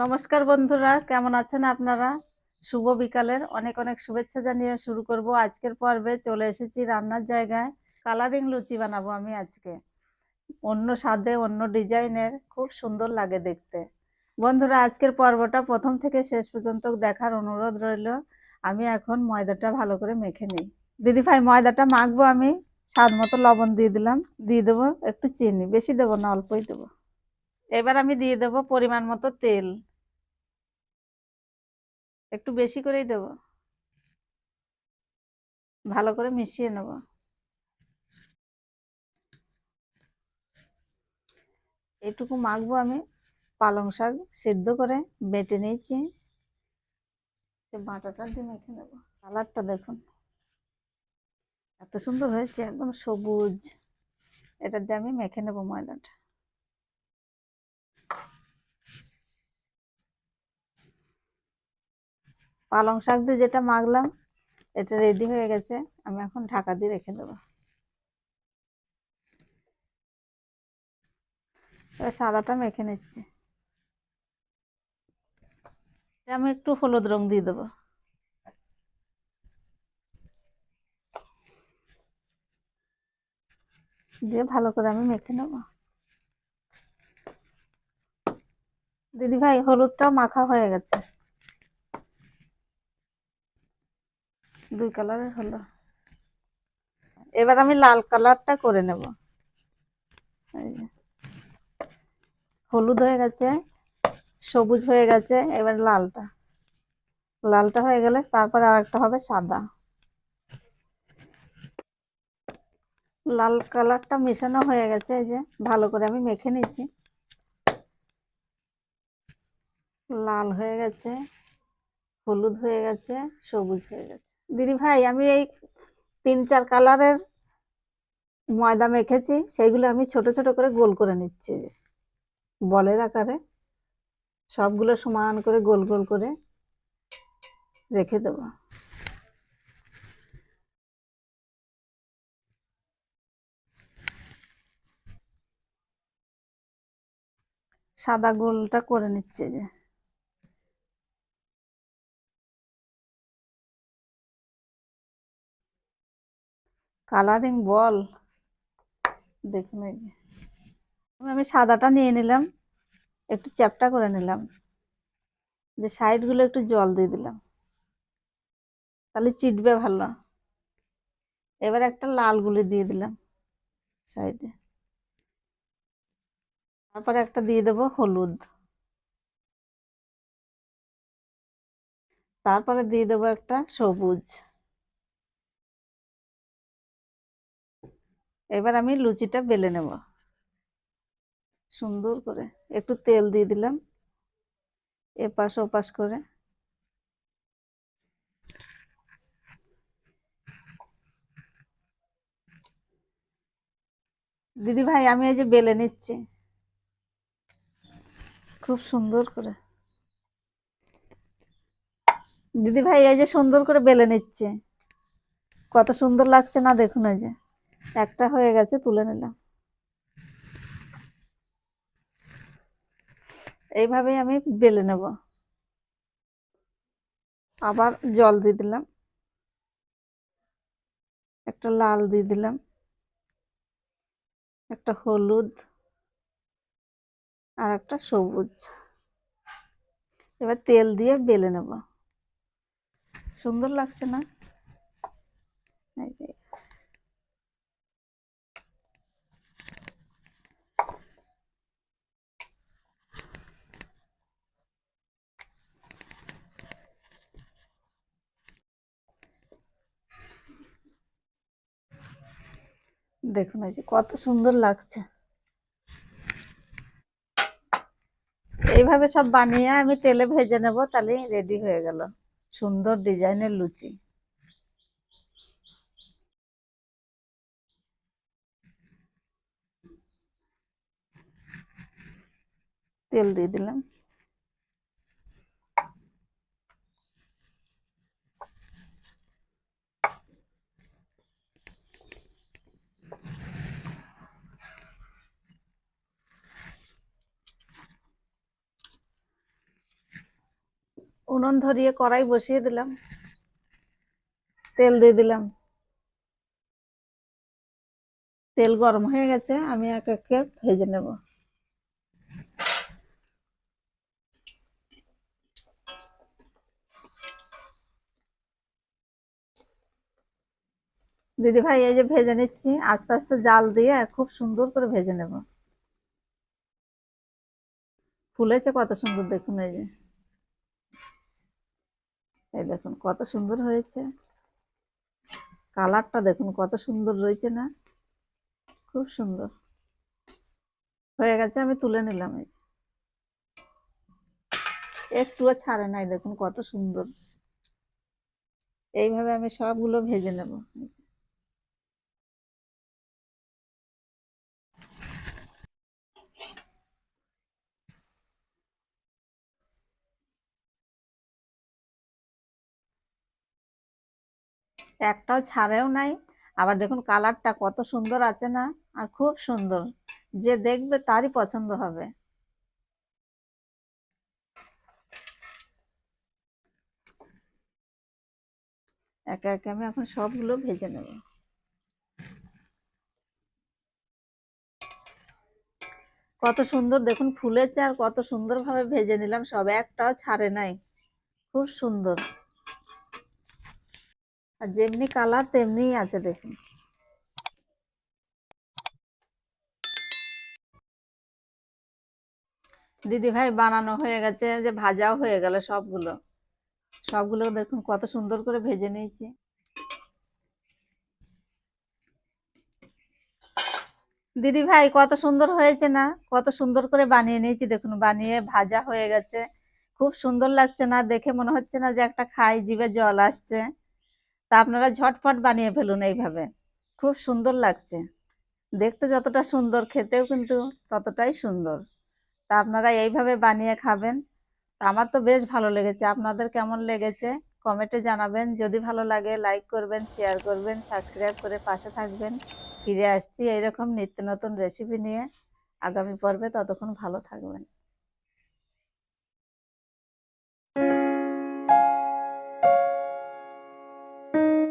নমস্কার বন্ধুরা, কেমন আছেন আপনারা? শুভ বিকালের অনেক অনেক শুভেচ্ছা জানিয়ে শুরু করব আজকের পর্বে। চলে এসেছি রান্নার জায়গায়। কালারিং লুচি বানাবো আমি আজকে। অন্য স্বাদে, অন্য ডিজাইনের, খুব সুন্দর লাগে দেখতে। বন্ধুরা, আজকের পর্বটা প্রথম থেকে শেষ পর্যন্ত দেখার অনুরোধ রইল। আমি এখন ময়দাটা ভালো করে মেখে নিই। দিদি ভাই, ময়দাটা মাখবো আমি। স্বাদ মতো লবণ দিয়ে দিলাম। দিয়ে দেবো একটু চিনি। বেশি দেবো না, অল্পই দেবো। এবার আমি দিয়ে দেবো পরিমাণ মতো তেল। একটু বেশি করেই দেবো। ভালো করে মিশিয়ে নেব। এটুকু মাখবো আমি, পালং শাক সেদ্ধ করে বেটে নিয়েছি। সে বাটাটা দিয়ে মেখে নেব। কালারটা দেখুন। এত সুন্দর হয়েছে, একদম সবুজ। এটা দিয়ে আমি মেখে নেব ময়দাটা। পালং শাক দিয়ে যেটা মাখলাম, এটা রেডি হয়ে গেছে। আমি এখন ঢাকা দিয়ে রেখে দেবো। এবার সাদাটা মেখে নিচ্ছি। আমি একটু হলুদ রং দিয়ে দেবো। দিয়ে ভালো করে আমি মেখে নেব। দিদি ভাই হলুদটাও মাখা হয়ে গেছে। দুই কালারের হলো। এবার আমি লাল কালারটা করে নেব। হলুদ হয়ে গেছে, সবুজ হয়ে গেছে, এবার লালটা। লালটা হয়ে গেলে তারপরে আর একটা হবে সাদা। লাল কালারটা মেশানো হয়ে গেছে, এই যে ভালো করে আমি মেখে নিয়েছি লাল হয়ে গেছে, হলুদ হয়ে গেছে, সবুজ হয়ে গেছে। দিদি ভাই, আমি এই তিন চার কালারের ময়দা মেখেছি, সেইগুলো আমি ছোট ছোট করে গোল করে নিচ্ছি। বলের আকারে। সবগুলো সমান করে গোল গোল করে রেখে দেব। সাদা গোলটা করে নিচ্ছে যে। কালারিং বল দেখুন আমি সাদাটা নিয়ে নিলাম, একটু চ্যাপটা করে নিলাম। যে সাইডগুলো একটু জল দিয়ে দিলাম। তাহলে চিটবে ভালো। এবার একটা লাল গুলি দিয়ে দিলাম সাইডে। তারপরে একটা দিয়ে দেব হলুদ। তারপরে দিয়ে দেবো একটা সবুজ। এবার আমি লুচিটা বেলে নেব। সুন্দর করে একটু তেল দিয়ে দিলাম, এপাশ ওপাশ করে। দিদি ভাই, আমি এই যে বেলে নিচ্ছি। খুব সুন্দর করে। দিদি ভাই, এই যে সুন্দর করে বেলে নিচ্ছে। কত সুন্দর লাগছে না দেখুন এই যে। একটা হয়ে গেছে, তুলে নিলাম। এইভাবেই আমি বেলে নেব। আবার জল দিয়ে দিলাম। একটা লাল দিয়ে দিলাম। একটা হলুদ আর একটা সবুজ। এবার তেল দিয়ে বেলে নেব। সুন্দর লাগছে না? দেখুন এই যে কত সুন্দর লাগছে। এইভাবে সব বানিয়ে আমি তেলে ভেজে নেব তাহলে রেডি হয়ে গেল। সুন্দর ডিজাইনের লুচি। তেল দিয়ে দিলাম। উনুন ধরিয়ে কড়াই বসিয়ে দিলাম। তেল দিয়ে দিলাম। তেল গরম হয়ে গেছে, আমি এক একে ভেজে নেব। দিদি ভাই, এই যে ভেজে নিচ্ছি, আস্তে আস্তে জাল দিয়ে খুব সুন্দর করে ভেজে নেব। ফুলেছে কত সুন্দর দেখুন এই যে। এই দেখুন কত সুন্দর হয়েছে। কালারটা দেখুন কত সুন্দর রয়েছে না? খুব সুন্দর। হয়ে গেছে, আমি তুলে নিলাম এই। একটুও ছাড়ে নাই, দেখুন কত সুন্দর। এইভাবে আমি সবগুলো ভেজে নেব। একটাও ছাড়েও নাই। আবার দেখুন কালারটা কত সুন্দর আছে না, আর খুব সুন্দর। যে দেখবে তারই পছন্দ হবে। একে একে আমি এখন সবগুলো ভেজে নেব। কত সুন্দর দেখুন ফুলেছে আর কত সুন্দর ভাবে ভেজে নিলাম, সব একটাও ছাড়ে নাই। খুব সুন্দর। আর যেমনি কালার তেমনি আছে দেখুন। দিদি ভাই বানানো হয়ে গেছে যে ভাজাও হয়ে গেল সবগুলো। সবগুলো দেখুন কত সুন্দর করে ভেজে নিয়েছি। দিদি ভাই কত সুন্দর হয়েছে না? কত সুন্দর করে বানিয়ে নিয়েছি দেখুন, বানিয়ে ভাজা হয়ে গেছে। খুব সুন্দর লাগছে না, দেখে মনে হচ্ছে না যে একটা খাই, জিভে জল আসছে। তা আপনারা ঝটফট বানিয়ে ফেলুন এইভাবে। খুব সুন্দর লাগছে। দেখতে যতটা সুন্দর, খেতেও কিন্তু ততটাই সুন্দর। তা আপনারা এইভাবে বানিয়ে খাবেন। আমার তো বেশ ভালো লেগেছে। আপনাদের কেমন লেগেছে? কমেন্টে জানাবেন। যদি ভালো লাগে লাইক করবেন শেয়ার করবেন সাবস্ক্রাইব করে পাশে থাকবেন। ফিরে আসছি এইরকম নিত্য নতুন রেসিপি নিয়ে। আগামী পর্বে ততক্ষণ ভালো থাকবেন।